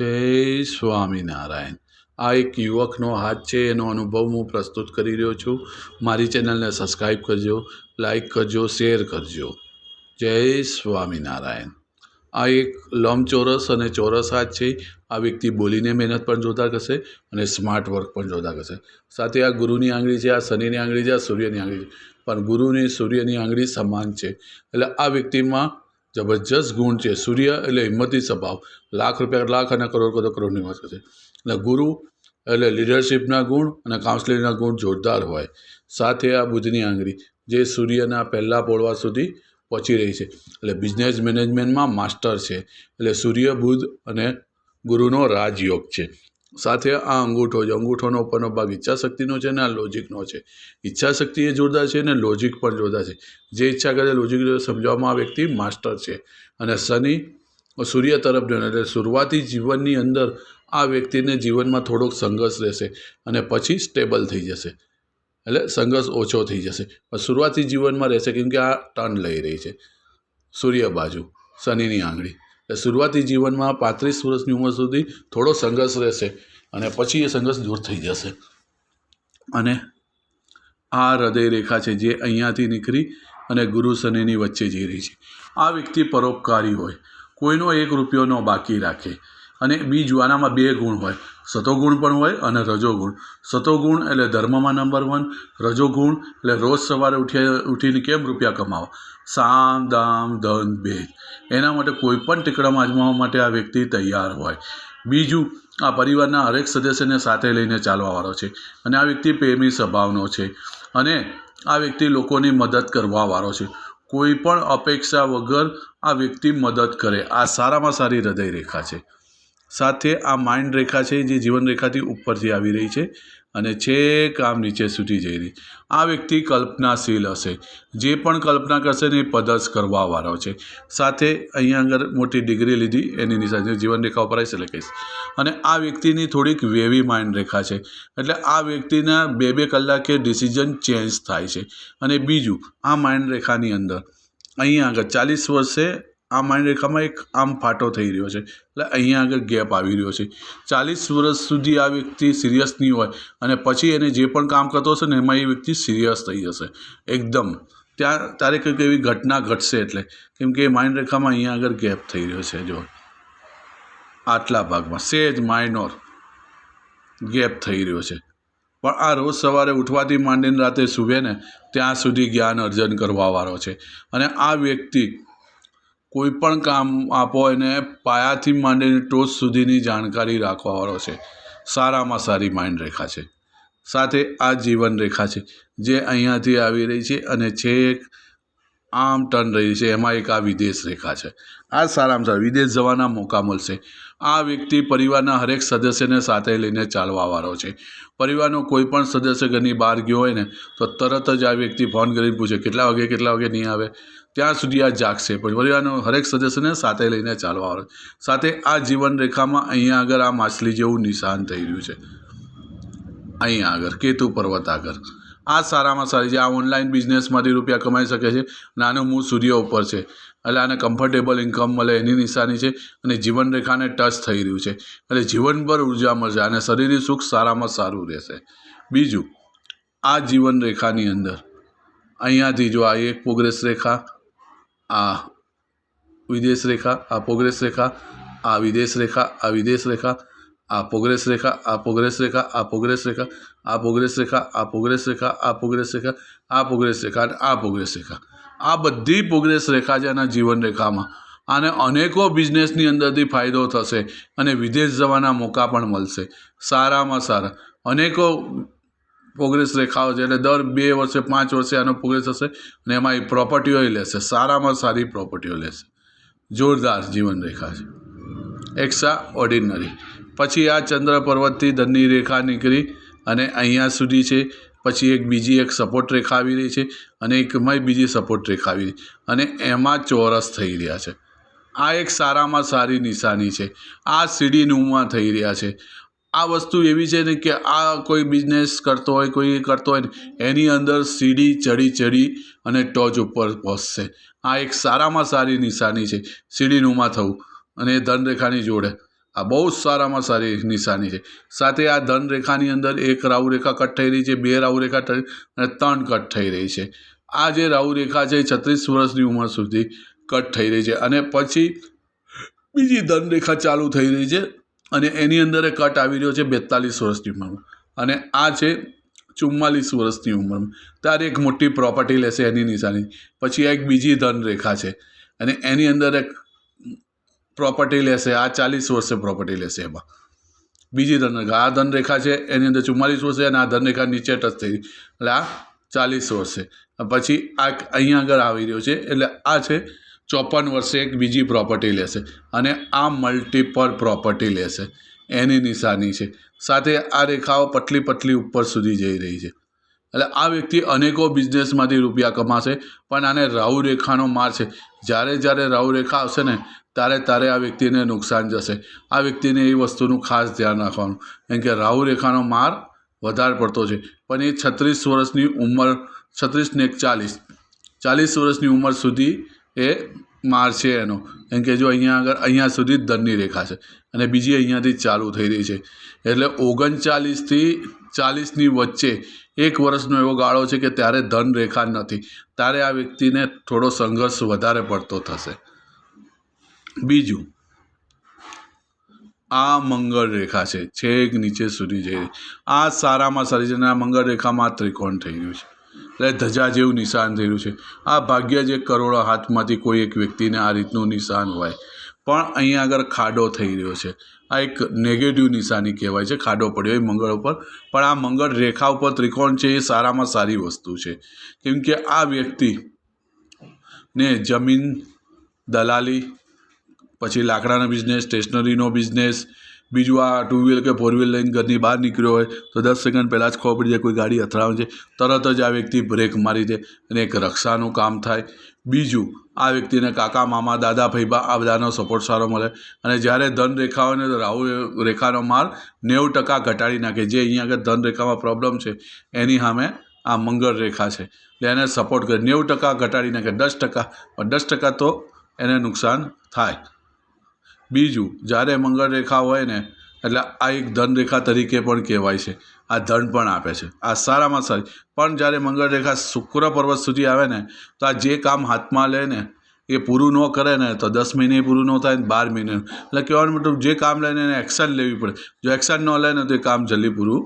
જય સ્વામિનારાયણ. આ એક યુવકનો હાથ છે, એનો અનુભવ હું પ્રસ્તુત કરી રહ્યો છું. મારી ચેનલને સબસ્ક્રાઈબ કરજો લાઈક કરજો, શેર કરજો. જય સ્વામિનારાયણ. આ એક લંબચોરસ અને ચોરસ હાથ છે. આ વ્યક્તિ બોલીને મહેનત પણ જોતા કરશે અને સ્માર્ટ વર્ક પણ જોતા કરશે. સાથે આ ગુરુની આંગળી છે, આ શનિની આંગળી છે, આ સૂર્યની આંગળી છે. પણ ગુરુની સૂર્યની આંગળી સમાન છે. એટલે આ વ્યક્તિમાં જબરજસ્ત ગુણ છે. સૂર્ય એટલે હિંમતી સ્વભાવ. લાખ રૂપિયા, લાખ અને કરોડ કરોડ કરોડની વાત છે. એટલે ગુરુ એટલે લીડરશિપના ગુણ અને કાઉન્સલિંગના ગુણ જોરદાર હોય. સાથે આ બુધની આંગળી, જે સૂર્યના પહેલા પોળવા સુધી પહોંચી રહી છે. એટલે બિઝનેસ મેનેજમેન્ટમાં માસ્ટર છે. એટલે સૂર્ય, બુધ અને ગુરુનો રાજયોગ છે. સાથે આ અંગૂઠો છે. અંગૂઠોનો ઉપરનો ભાગ ઈચ્છાશક્તિનો છે અને આ લોજિકનો છે. ઈચ્છાશક્તિ એ જોરદાર છે અને લોજિક પણ જોરદાર છે. જે ઈચ્છા કરે લોજિક સમજાવવામાં આ વ્યક્તિ માસ્ટર છે. અને શનિ સૂર્ય તરફ જોઈને, એટલે શરૂઆતી જીવનની અંદર આ વ્યક્તિને જીવનમાં થોડોક સંઘર્ષ રહેશે અને પછી સ્ટેબલ થઈ જશે. એટલે સંઘર્ષ ઓછો થઈ જશે. શરૂઆતી જીવનમાં રહેશે કેમ કે આ ટર્ન લઈ રહી છે. સૂર્ય બાજુ, શનિની આંગળી. શરૂઆતી જીવનમાં પાંત્રીસ વર્ષની ઉંમર સુધી થોડો સંઘર્ષ રહેશે અને પછી એ સંઘર્ષ દૂર થઈ જશે. અને આ હૃદય રેખા છે જે અહીંયાથી નીકળી અને ગુરુ શનિની વચ્ચે જઈ રહી છે. આ વ્યક્તિ પરોપકારી હોય, કોઈનો એક રૂપિયોનો બાકી રાખે અને બીજું આનામાં બે ગુણ હોય, સતોગુણ પણ હોય અને રજોગુણ. સતોગુણ એટલે ધર્મમાં નંબર વન રજોગુણ એટલે રોજ સવારે ઉઠી ઉઠીને કેમ રૂપિયા કમાવા? સામ દામ ધન ભેદ. એના માટે કોઈ પણ ટીકડામાં અજમાવવા માટે આ વ્યક્તિ તૈયાર હોય. બીજું, આ પરિવારના હરેક સદસ્યને સાથે લઈને ચાલવાવાળો છે અને આ વ્યક્તિ પ્રેમી સ્વભાવનો છે અને આ વ્યક્તિ લોકોની મદદ કરવાવાળો છે. કોઈ પણ અપેક્ષા વગર આ વ્યક્તિ મદદ કરે. આ સારામાં સારી હૃદય રેખા છે. સાથે આ માઇન્ડ રેખા છે જે જીવન રેખાથી ઉપરથી આવી રહી છે. અને છેક આમ નીચે સુધી જઈ રહી. આ વ્યક્તિ કલ્પનાશીલ હશે. જે પણ કલ્પના કરશે ને એ પદસ કરવાવાળો છે. સાથે અહીંયા આગળ મોટી ડિગ્રી લીધી. એની નિશાની જીવન રેખા ઉપર એટલે કહીશ. અને આ વ્યક્તિની થોડીક વેવી માઇન્ડ રેખા છે. એટલે આ વ્યક્તિના બે બે કલાકે ડિસિઝન ચેન્જ થાય છે. અને બીજું, આ માઇન્ડ રેખાની અંદર અહીંયા આગળ ચાલીસ વર્ષે આ માઇન્ડ રેખામાં એક આમ ફાટો થઈ રહ્યો છે. એટલે અહીંયા આગળ ગેપ આવી રહ્યો છે. ચાલીસ વર્ષ સુધી આ વ્યક્તિ સિરિયસ નહીં હોય અને પછી એને જે પણ કામ કરતો હશે ને એમાં એ વ્યક્તિ સિરિયસ થઈ જશે. એકદમ. ત્યાં તારે કંઈક એવી ઘટના ઘટશે એટલે. કેમ કે એ માઇન્ડ રેખામાં અહીંયા આગળ ગેપ થઈ રહ્યો છે, જો. આટલા ભાગમાં. સેજ માઇનોર ગેપ થઈ રહ્યો છે. પણ આ રોજ સવારે ઉઠવાથી માંડીને રાતે સૂવે ને, ત્યાં સુધી જ્ઞાન અર્જન કરવાવાળો છે. અને આ વ્યક્તિ કોઈ પણ કામ આપો એને પાયાથી માંડીને ટોચ સુધીની જાણકારી રાખવાવાળો છે. સારામાં સારી માઇન્ડ રેખા છે. સાથે આ જીવન રેખા છે, જે અહીંયાથી આવી રહી છે અને છેક આમ ટર્ન રહી છે. એમાં એક આ વિદેશ રેખા છે. આ સારામાં સારા, વિદેશ જવાના મોકા મળશે. આ વ્યક્તિ પરિવારના હરેક સદસ્યને સાથે લઈને ચાલવાવાળો છે. પરિવારનો કોઈ પણ સદસ્ય ઘરની બહાર ગયો હોય ને, તો તરત જ આ વ્યક્તિ ફોન કરીને પૂછે, કેટલા વાગે કેટલા વાગે નહીં આવે? ત્યાં સુધી આ જાગશે. પરિવારનો હરેક સદસ્યને સાથે લઈને ચાલવાવાળો સાથે આ જીવન રેખામાં અહીંયા આગળ આ માછલી જેવું નિશાન થઈ રહ્યું છે. અહીંયા આગળ, કેતુ પર્વત આગળ. આ સારામાં સારી છે. આ ઓનલાઈન બિઝનેસમાંથી રૂપિયા કમાઈ શકે છે. અને આનો મૂળ સૂર્ય ઉપર છે. એટલે આને કમ્ફર્ટેબલ ઇન્કમ મળે એની નિશાની છે અને જીવન રેખાને ટચ થઈ રહ્યું છે. એટલે જીવનભર ઊર્જા મળશે અને શરીરની સુખ સારામાં સારું રહેશે. બીજું, આ જીવન રેખાની અંદર, અહીંયાથી જો આ એક પ્રોગ્રેસ રેખા આ વિદેશ રેખા આ પ્રોગ્રેસ રેખા આ વિદેશ રેખા આ વિદેશ રેખા આ પ્રોગ્રેસ રેખા આ પ્રોગ્રેસ રેખા આ પ્રોગ્રેસ રેખા આ પ્રોગ્રેસ રેખા આ પ્રોગ્રેસ રેખા આ પ્રોગ્રેસ રેખા આ પ્રોગ્રેસ રેખા આ પ્રોગ્રેસ રેખા આ બધી પ્રોગ્રેસ રેખા છે એના જીવન રેખામાં આને અનેકો બિઝનેસની અંદરથી ફાયદો થશે અને વિદેશ જવાના મોકા પણ મળશે સારામાં સારા અનેકો પ્રોગ્રેસ રેખાઓ છે એટલે દર બે વર્ષે, પાંચ વર્ષે આનો પ્રોગ્રેસ હશે અને એમાં એ પ્રોપર્ટીઓ લેશે, સારામાં સારી પ્રોપર્ટીઓ લેશે. જોરદાર જીવન રેખા છે. એક્સા ઓર્ડિનરી પછી આ ચંદ્ર પર્વતથી ધનની રેખા નીકળી અને અહીંયા સુધી છે. પછી એક બીજી એક સપોર્ટ રેખા આવી રહી છે અને એકમાં બીજી સપોર્ટ રેખા આવી રહી અને એમાં ચોરસ થઈ રહ્યા છે. આ એક સારામાં સારી નિશાની છે. આ સીડીનુંમાં થઈ રહ્યા છે. આ વસ્તુ એવી છે ને કે આ કોઈ બિઝનેસ કરતો હોય, કોઈ કરતો હોય ને, એની અંદર સીડી ચડી ચડી અને ટોચ ઉપર પહોંચશે આ એક સારામાં સારી નિશાની છે સીડીનુંમાં થવું અને ધનરેખાની જોડે. આ બહુ જ સારામાં સારી નિશાની છે. સાથે આ ધનરેખાની અંદર એક રાહુરેખા કટ થઈ રહી છે, બે રાહુરેખા થઈ અને ત્રણ કટ થઈ રહી છે. આ જે રાહુરેખા છે એ છત્રીસ વર્ષની ઉંમર સુધી કટ થઈ રહી છે. અને પછી બીજી ધનરેખા ચાલુ થઈ રહી છે અને એની અંદર કટ આવી રહ્યો છે બેતાલીસ વર્ષની ઉંમરમાં. અને આ છે ચુમ્માલીસ વર્ષની ઉંમરમાં. ત્યારે એક મોટી પ્રોપર્ટી લેશે એની નિશાની. પછી એક બીજી ધનરેખા છે. અને એની અંદર એક પ્રોપર્ટી લેશે. આ ચાલીસ વર્ષે પ્રોપર્ટી લેશે એમાં. બીજી ધનરેખા. આ ધનરેખા છે, એની અંદર ચુમ્માલીસ વર્ષે અને આ ધનરેખા નીચે ટચ થઈ એટલે આ ચાલીસ વર્ષે. પછી આ અહીંયા આગળ આવી રહ્યો છે. એટલે આ છે ચોપન વર્ષે એક બીજી પ્રોપર્ટી લેશે અને આ મલ્ટીપલ પ્રોપર્ટી લેશે. એની નિશાની છે. સાથે આ રેખાઓ પટલી પટલી ઉપર સુધી જઈ રહી છે. એટલે આ વ્યક્તિ અનેકો બિઝનેસમાંથી રૂપિયા કમાશે, પણ આને રાહુ રેખાનો માર છે. જ્યારે જ્યારે રાહુ રેખા આવશે ને, ત્યારે ત્યારે આ વ્યક્તિને નુકસાન જશે. આ વ્યક્તિને એ વસ્તુનું ખાસ ધ્યાન રાખવાનું. કેમ કે રાહુ રેખાનો માર વધારે પડતો છે. પણ એ છત્રીસ વર્ષની ઉંમર, છત્રીસ ને ચાલીસ ચાલીસ વર્ષની ઉંમર સુધી એ માર છે એનો. કેમ કે જો અહીંયા આગળ, અહીંયા સુધી જ ધનની રેખા છે અને બીજી અહીંયાથી ચાલુ થઈ રહી છે. એટલે ઓગણચાલીસથી ચાલીસની વચ્ચે એક વર્ષનો એવો ગાળો છે કે ત્યારે ધન રેખા નથી. ત્યારે આ વ્યક્તિને થોડો સંઘર્ષ વધારે પડતો થશે. બીજું, આ મંગળ રેખા છે. છેક નીચે સુધી જઈ આ સારામાં સારી છે અને આ મંગળ રેખામાં ત્રિકોણ થઈ ગયું છે. એટલે ધજા જેવું નિશાન થયેલું છે. આ ભાગ્ય જે કરોડો હાથમાંથી કોઈ એક વ્યક્તિને આ રીતનું નિશાન હોય. પણ અહીંયા આગળ ખાડો થઈ રહ્યો છે. આ એક નેગેટિવ નિશાની કહેવાય છે. ખાડો પડ્યો એ મંગળ ઉપર. પણ આ મંગળ રેખા ઉપર ત્રિકોણ છે એ સારામાં સારી વસ્તુ છે. કેમ કે આ વ્યક્તિ ને જમીન, દલાલી, પછી લાકડાનો બિઝનેસ સ્ટેશનરીનો બિઝનેસ બીજું આ ટુ વ્હીલ કે ફોર વ્હીલ લઈને ઘરની બહાર નીકળ્યો હોય, તો દસ સેકન્ડ પહેલાં જ ખબર પડી જાય કોઈ ગાડી અથડાવે છે. તરત જ આ વ્યક્તિ બ્રેક મારી દે અને એક રક્ષાનું કામ થાય. બીજું, આ વ્યક્તિને કાકા, મામા, દાદા ફૈબા આ બધાનો સપોર્ટ સારો મળે. અને જ્યારે ધન રેખા હોય ને, તો રાહુ રેખાનો માર નેવું ટકા ઘટાડી નાખે. જે અહીંયા આગળ ધન રેખામાં પ્રોબ્લેમ છે, એની સામે આ મંગળ રેખા છે. એટલે એને સપોર્ટ કરે. નેવું ટકા ઘટાડી નાખે. દસ ટકા. દસ ટકા તો એને નુકસાન થાય. બીજું, જ્યારે મંગળ રેખા હોય ને, એટલે આ એક ધન રેખા તરીકે પણ કહેવાય છે. આ ધન પણ આપે છે. આ સારામાં સારી. પણ જ્યારે મંગળ રેખા શુક્ર પર્વત સુધી આવે ને, તો આ જે કામ હાથમાં લે ને, એ પૂરું ન કરે ને, તો દસ મહિને પૂરું ન થાય ને બાર મહિને. એટલે કહેવાનું મતલબ જે કામ લઈને એને એક્શન લેવી પડે. જો એક્શન ન લે ને, તો એ કામ જલ્દી પૂરું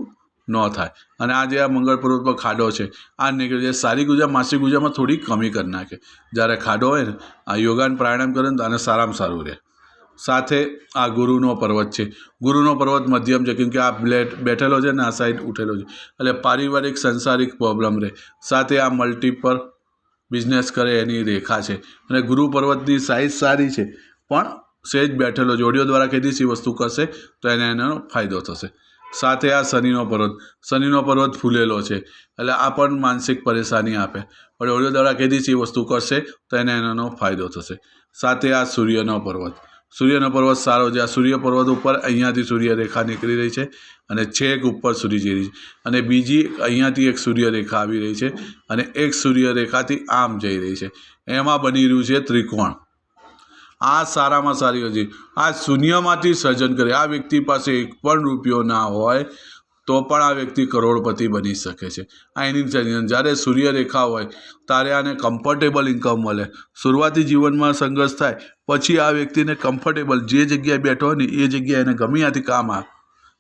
ન થાય. અને આ જે આ મંગળ પર્વત પર ખાડો છે, આ નીકળી જાય સારી ગુજા માસિક ગુજામાં થોડી કમી કરી નાખે. જ્યારે ખાડો હોય ને, આ યોગાન પ્રાણાયામ કરે ને, તો આને સારામાં સારું રહે. સાથે આ ગુરુનો પર્વત છે. ગુરુનો પર્વત મધ્યમ છે, કેમકે આ બ્લેટ બેઠેલો છે ને આ સાઈડ ઉઠેલો છે. એટલે પારિવારિક, સંસારિક પ્રોબ્લેમ રહે. સાથે આ મલ્ટીપર બિઝનેસ કરે એની રેખા છે. અને ગુરુ પર્વતની સાઇઝ સારી છે, પણ સહેજ બેઠેલો જોડીઓ દ્વારા કીધી વસ્તુ કરશે, તો એને એનો ફાયદો થશે. સાથે આ શનિનો પર્વત. શનિનો પર્વત ફૂલેલો છે, એટલે આ પણ માનસિક પરેશાની આપે. પણ ઓડિયો દ્વારા કીધી વસ્તુ કરશે, તો એને એનો ફાયદો થશે. સાથે આ સૂર્યનો પર્વત. સૂર્યનો પર્વત સારો છે. આ સૂર્ય પર્વત ઉપર અહીંયાથી સૂર્ય રેખા નીકળી રહી છે અને છેક ઉપર સુધી જઈ રહી છે. અને બીજી અહીંયાથી એક સૂર્ય રેખા આવી રહી છે અને એક સૂર્ય રેખાથી આમ જઈ રહી છે. એમાં બની રહ્યું છે ત્રિકોણ. આ સારામાં સારી હજી આ શૂન્યમાંથી સર્જન કરે. આ વ્યક્તિ પાસે એક પણ રૂપિયો ના હોય તો પણ આ વ્યક્તિ કરોડપતિ બની શકે છે. આ એની જ્યારે સૂર્યરેખા હોય, ત્યારે આને કમ્ફર્ટેબલ ઇન્કમ મળે. શરૂઆતી જીવનમાં સંઘર્ષ થાય, પછી આ વ્યક્તિને કમ્ફર્ટેબલ જે જગ્યાએ બેઠો હોય ને, એ જગ્યાએ એને ગમે ત્યાંથી કામ આવે.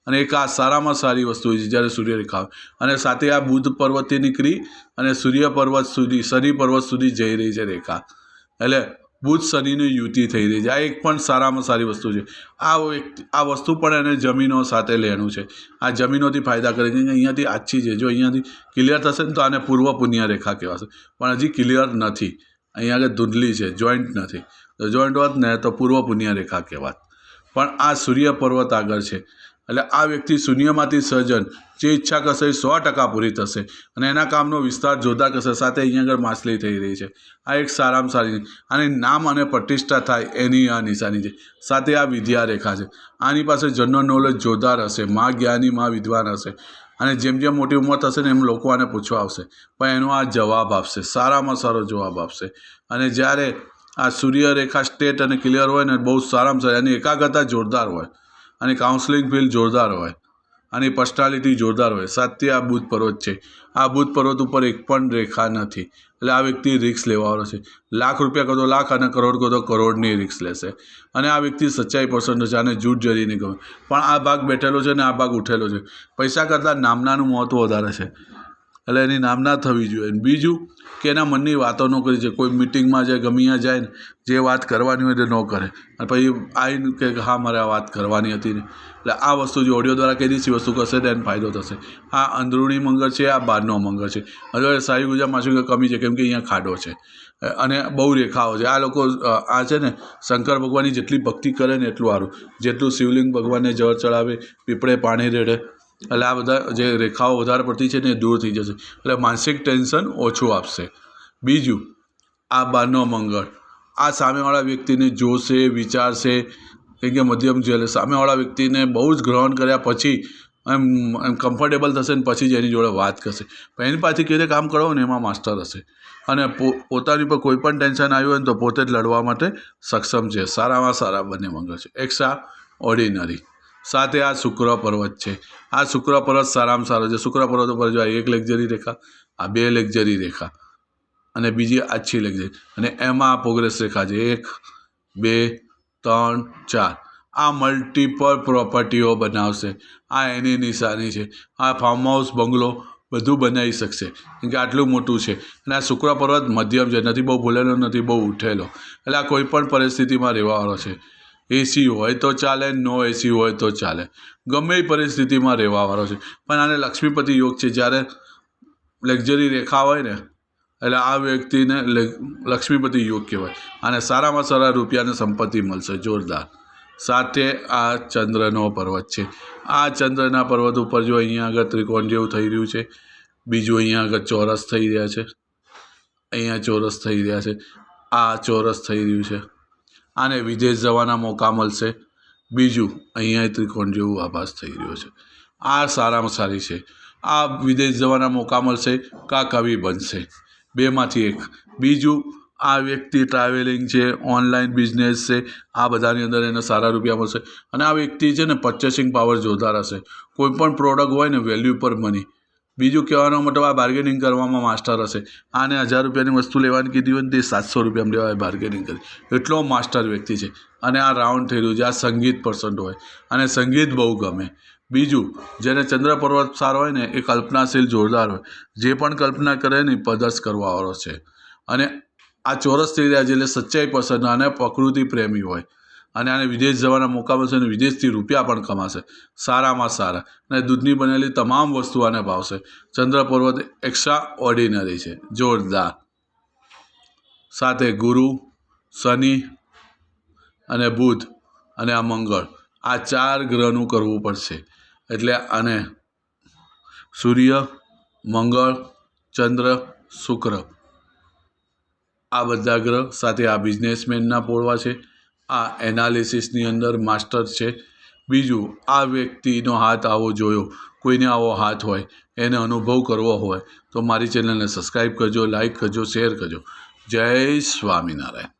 અને એક આ સારામાં સારી વસ્તુ છે, જ્યારે સૂર્યરેખા હોય. અને સાથે આ બુધ પર્વતથી નીકળી અને સૂર્ય પર્વત સુધી, શનિ પર્વત સુધી જઈ રહી છે રેખા. એટલે બુધ શનિની યુતિ થઈ રહી છે. આ એક પણ સારામાં સારી વસ્તુ છે. આ એક, આ વસ્તુ પણ એને જમીનો સાથે લેણું છે. આ જમીનોથી ફાયદા કરે છે. અહીંયાથી આછી છે. જો અહીંયાથી ક્લિયર થશે ને તો આને પૂર્વ પુણ્ય રેખા કહેવાશે. પણ હજી ક્લિયર નથી. અહીંયા આગળ ધૂંધલી છે. જોઈન્ટ નથી. તો જોઈન્ટ હોત ને તો પૂર્વ પુણ્ય રેખા કહેવાત. પણ આ સૂર્ય પર્વત આગળ છે. એટલે આ વ્યક્તિ શૂન્યમાંથી સર્જન, જે ઈચ્છા કરશે એ સો ટકા પૂરી થશે. અને એના કામનો વિસ્તાર જોતા કરશે. સાથે અહીંયા આગળ માછલી થઈ રહી છે. આ એક સારામાં સારી આની નામ અને પ્રતિષ્ઠા થાય એની આ નિશાની છે. સાથે આ વિદ્યા રેખા છે. આની પાસે જનરલ નોલેજ જોરદાર હશે. મા જ્ઞાની, મા વિદ્વાન હશે. અને જેમ જેમ મોટી ઉંમર થશે ને એમ લોકો આને પૂછવા આવશે. પણ એનો આ જવાબ આપશે. સારામાં સારો જવાબ આપશે. અને જ્યારે આ સૂર્યરેખા સ્ટેટ અને ક્લિયર હોય ને બહુ સારામાં સારી, એની એકાગ્રતા જોરદાર હોય. અને કાઉન્સલિંગ ફિલ્ડ જોરદાર હોય અને પર્સનાલિટી જોરદાર હોય. સાતથી આ બુધ પર્વત છે. આ બુધ પર્વત ઉપર એક પણ રેખા નથી. એટલે આ વ્યક્તિ રિક્સ લેવાવાળો છે. લાખ રૂપિયા કહો લાખ અને કરોડ કહો કરોડની રિક્સ લેશે. અને આ વ્યક્તિ સચ્ચાઈ પસંદ છે આને જૂઠ જરીને ગમે પણ આ ભાગ બેઠેલો છે ને આ ભાગ ઉઠેલો છે. પૈસા કરતાં નામનાનું મહત્ત્વ વધારે છે. એટલે એની નામના થવી જોઈએ. અને બીજું કે એના મનની વાતો ન કરી છે કોઈ મિટિંગમાં જાય ગમે ત્યાં જાય ને જે વાત કરવાની હોય તે ન કરે. અને પછી આવીને કે, હા, મારે આ વાત કરવાની હતી ને. એટલે આ વસ્તુ જે ઓડિયો દ્વારા કહી દીધી વસ્તુ કરશે તો એને ફાયદો થશે. આ અંદરૂણી મંગળ છે, આ બહારનો મંગળ છે. હવે સારી ગુજરાતમાં શું કમી છે, કેમ કે અહીંયા ખાડો છે. અને બહુ રેખાઓ છે. આ લોકો આ છે ને, શંકર ભગવાનની જેટલી ભક્તિ કરે ને એટલું સારું. જેટલું શિવલિંગ ભગવાનને જળ ચડાવે, પીપળે પાણી રેડે એટલે આ બધા જે રેખાઓ વધારે પડતી છે ને એ દૂર થઈ જશે. એટલે માનસિક ટેન્શન ઓછું આપશે. બીજું, આ બારનો મંગળ. આ સામેવાળા વ્યક્તિને જોશે, વિચારશે. કેમ કે મધ્યમ છે, એટલે સામેવાળા વ્યક્તિને બહુ જ ગ્રહણ કર્યા પછી એમ એમ કમ્ફર્ટેબલ થશે ને પછી જ એની જોડે વાત કરશે. પણ એની પાછી કેવી રીતે કામ કરો ને એમાં માસ્ટર હશે. અને પો, પોતાની પર કોઈ પણ ટેન્શન આવ્યું હોય ને તો પોતે જ લડવા માટે સક્ષમ છે. સારામાં સારા બંને મંગળ છે. એક્સ્ટ્રા ઓર્ડિનરી સાથે આ શુક્ર પર્વત છે. આ શુક્ર પર્વત સારામાં સારો છે. શુક્ર પર્વત ઉપર જો આ એક લેક્ઝરી રેખા, આ બે લેક્ઝરી રેખા અને બીજી આછી લેક્ઝરી અને એમાં આ પ્રોગ્રેસ રેખા છે. એક, બે, ત્રણ, ચાર. આ મલ્ટિપલ પ્રોપર્ટીઓ બનાવશે. આ એની નિશાની છે. આ ફાર્મ હાઉસ બંગલો બધું બનાવી શકશે. કેમ કે આટલું મોટું છે. અને આ શુક્ર પર્વત મધ્યમ છે. નથી બહુ ભૂલેલો, નથી બહુ ઉઠેલો. એટલે આ કોઈ પણ પરિસ્થિતિમાં રહેવાવાળો છે. એસી હોય તો ચાલે નો એસી હોય તો ચાલે. ગમે એ પરિસ્થિતિમાં રહેવાવાળો છે. પણ આને લક્ષ્મીપતિ યોગ છે, જ્યારે લક્ઝરી રેખા હોય ને, એટલે આ વ્યક્તિને લક્ષ્મીપતિ યોગ કહેવાય. અને સારામાં સારા રૂપિયાને સંપત્તિ મળશે, જોરદાર. સાથે આ ચંદ્રનો પર્વત છે. આ ચંદ્રના પર્વત ઉપર જો અહીંયા આગળ ત્રિકોણ જેવું થઈ રહ્યું છે, બીજું અહીંયા આગળ ચોરસ થઈ રહ્યા છે. અહીંયા ચોરસ થઈ રહ્યા છે. આ ચોરસ થઈ રહ્યું છે. આને વિદેશ જવાના મોકા મળશે. બીજું અહીંયા ત્રિકોણ જેવું આભાસ થઈ રહ્યો છે. આ સારામાં સારી છે. આ વિદેશ જવાના મોકા મળશે કા કવિ બનશે. બેમાંથી એક. બીજું, આ વ્યક્તિ ટ્રાવેલિંગ છે ઓનલાઈન બિઝનેસ છે, આ બધાની અંદર એને સારા રૂપિયા મળશે. અને આ વ્યક્તિ છે ને પર્ચેસિંગ પાવર જોરદાર હશે. કોઈ પણ પ્રોડક્ટ હોય ને વેલ્યુ પર મની બીજું કહેવાનો મતલબ આ બાર્ગેનિંગ કરવામાં માસ્ટર હશે. આને હજાર રૂપિયાની વસ્તુ લેવાની કીધી હોય ને તે સાતસો રૂપિયામાં લેવાય બાર્ગેનિંગ કરી. એટલો માસ્ટર વ્યક્તિ છે. અને આ રાઉન્ડ રહ્યું છે. આ સંગીત પર્સન્ટ હોય. અને સંગીત બહુ ગમે. બીજું, જેને ચંદ્ર પર્વત સારો હોય ને, એ કલ્પનાશીલ જોરદાર હોય. જે પણ કલ્પના કરે ને પદર્શ કરવાવાળો છે. અને આ ચોરસ થઈ રહ્યા છે એટલે સચ્ચાઈ પસંદ અને પ્રકૃતિ પ્રેમી હોય. અને આને વિદેશ જવાના મોકા મળશે અને વિદેશથી રૂપિયા પણ કમાશે. સારામાં સારા. અને દૂધની બનેલી તમામ વસ્તુ આને ભાવશે. ચંદ્ર પર્વત એક્સ્ટ્રા ઓર્ડિનરી છે. જોરદાર. સાથે ગુરુ, શનિ અને બુધ અને આ મંગળ. આ ચાર ગ્રહનું કરવું પડશે. એટલે આને સૂર્ય, મંગળ, ચંદ્ર, શુક્ર. આ બધા ગ્રહ સાથે આ બિઝનેસમેનના પોળવા છે. આ એનાલિસિસની અંદર માસ્ટર છે. બીજું, આ વ્યક્તિનો હાથ આવો જોયો. કોઈને આવો હાથ હોય, એને અનુભવ કરવો હોય, તો મારી ચેનલને સબસ્ક્રાઈબ કરજો લાઈક કરજો, શેર કરજો. જય સ્વામિનારાયણ.